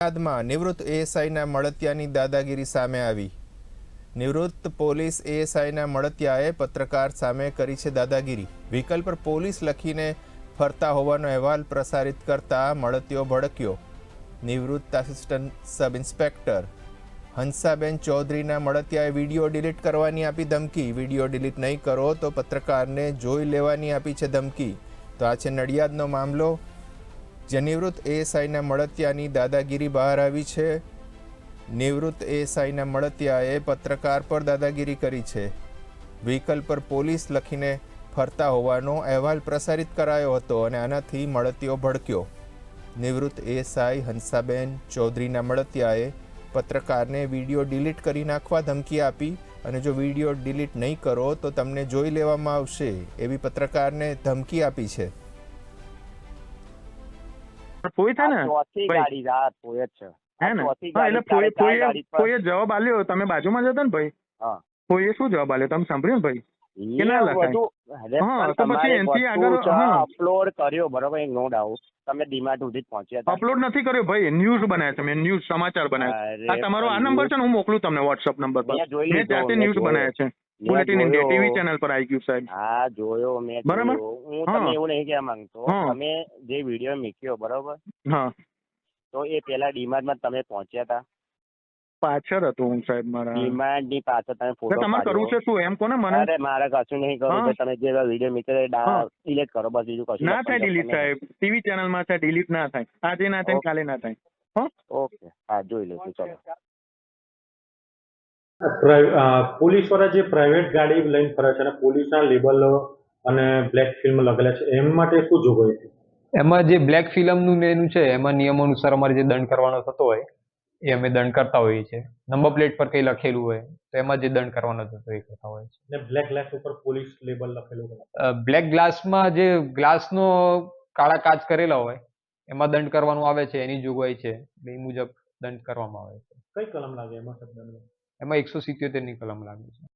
બાદમાં નિવૃત્ત એએસઆઈના મળતિયાની દાદાગીરી સામે આવી. નિવૃત્ત પોલીસ એએસઆઈના મળતિયાએ પત્રકાર સામે કરી છે દાદાગીરી. વ્હીકલ પર પોલીસ લખીને ફરતા હોવાનો અહેવાલ પ્રસારિત કરતા મળતિયો ભડક્યો. નિવૃત્ત આસિસ્ટન્ટ સબ ઇન્સ્પેક્ટર હંસાબેન ચૌધરીના મળતિયાએ વીડિયો ડિલીટ કરવાની આપી ધમકી. વીડિયો ડિલીટ નહીં કરો તો પત્રકારને જોઈ લેવાની આપી છે ધમકી. તો આ છે નડિયાદનો મામલો. જે નિવૃત્ત એએસઆઈના મળતિયાની દાદાગીરી બહાર આવી છે. નિવૃત્ત એએસઆઈના મળતિયાએ પત્રકાર પર દાદાગીરી કરી છે. વ્હીકલ પર પોલીસ લખીને ફરતા હોવાનો અહેવાલ પ્રસારિત કરાયો હતો અને આનાથી મળતિયો ભડક્યો. નિવૃત્ત એએસઆઈ હંસાબેન ચૌધરીના મળતિયાએ પત્રકારને વીડિયો ડિલીટ કરી નાખવા ધમકી આપી અને જો વીડિયો ડિલીટ નહીં કરો તો તમને જોઈ લેવામાં આવશે એવી પત્રકારને ધમકી આપી છે. ફોઈ થાય ને? ચોથી ગાડી છે, ફોઈ જ છે. હે ને? હા એટલે ગાડી, ફોઈએ ચારે ચાર ગાડી પર- ફોઈએ જવાબ આલ્યો. તમે બાજુમાં જ હતા ને ભાઈ? હા. ફોઈએ શું જવાબ આલ્યો? તમે સાંભળ્યું ભાઈ? અપલોડ કર્યો બરોબર? નો ડાઉટ તમે ડીમાર્ટ સુધી પહોંચ્યા અપલોડ નથી કર્યો ભાઈ. ન્યૂઝ બનાવ્યા છે મેં ન્યૂઝ સમાચાર બનાવ્યા. આ તમારો આ નંબર છે ને? હું મોકલું તમને વોટ્સઅપ નંબર પર. મેં જાતે ન્યૂઝ. બનાવ્યા છે. બુલેટિન ઇન્ડિયા ટીવી ચેનલ પર આવી ગયું સાહેબ. હા જોયો મેં બરાબર? હું તમને એવું નહીં કહેવા માંગતો. તમે જે વીડિયો મૂક્યો બરોબર? હા. તો એ પેલા ડીમાર્ટમાં તમે પહોંચ્યા હતા પાછળ હતો હું સાહેબ મારા. ડીમાર્ટની પાછળ તમે ફોટો તમારે કરવું છે શું? એમ કોને મને? અરે મારે કશું નહીં કરવું. તમે જે વીડિયો એ ડિલીટ કરો બસ બીજું કશું ના થાય ડિલીટ સાહેબ. ટીવી ચેનલમાં છે ડિલીટ ના થાય. આજે ના થાય કાલે ના થાય. ઓકે. હા જોઈ લઈશું. ચલો. પોલીસવાળા જે પ્રાઇવેટ ગાડી લઈને ફરે છે અને પોલીસના લેબલ અને બ્લેક ફિલ્મ લગેલા છે એમ માટે શું જોગવાઈ છે એમાં જે બ્લેક ફિલ્મનું ને એનું છે એમાં નિયમો અનુસાર અમારે જે દંડ કરવાનો થતો હોય એ અમે દંડ કરતા હોઈએ છીએ. નંબર પ્લેટ પર કંઈ લખેલું હોય તો એમાં જે દંડ કરવાનો થતો એ કરતા હોય છે અને બ્લેક ગ્લાસ ઉપર પોલીસ લેબલ લખેલું હોય? બ્લેક ગ્લાસમાં જે ગ્લાસનો કાળા કાચ કરેલા હોય એમાં દંડ કરવાનું આવે છે એની જોગવાઈ છે એ મુજબ દંડ કરવામાં આવે છે. કઈ કલમ લાગે એમાં? એમાં એકસો સિત્યોતેરની કલમ લાગે છે.